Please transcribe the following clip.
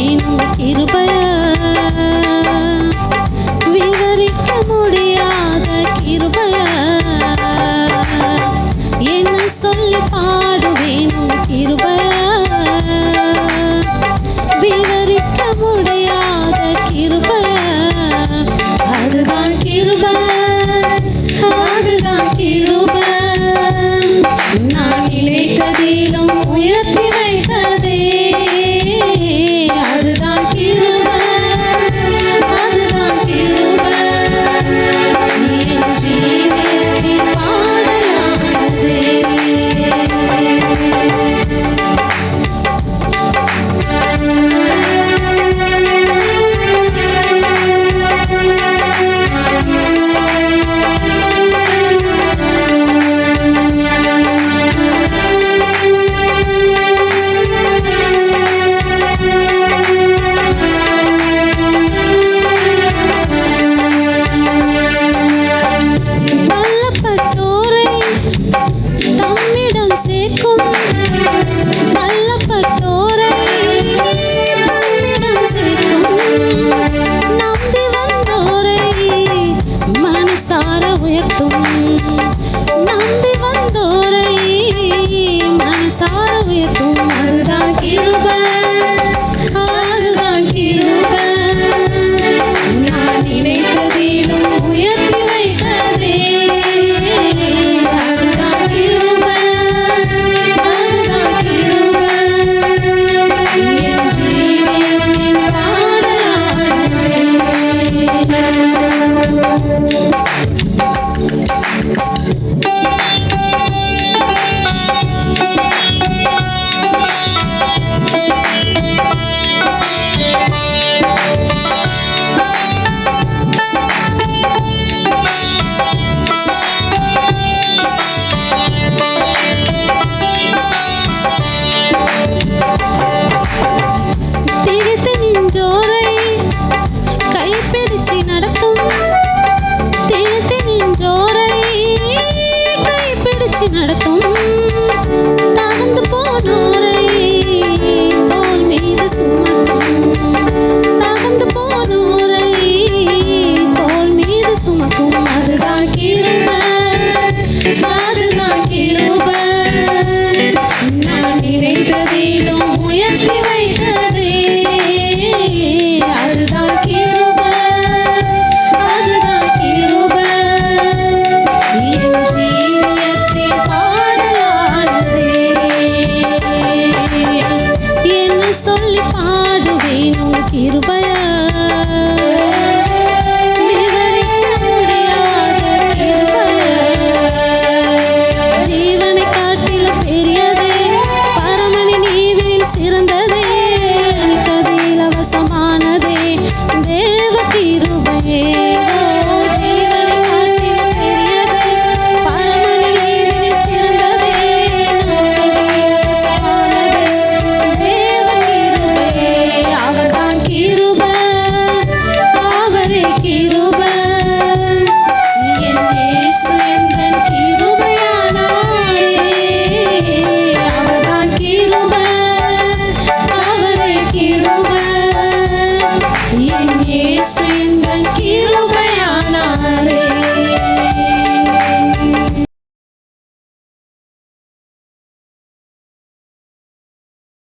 வேணும் கிருபைய விவரிக்க முடியாத கிருபை. இருபது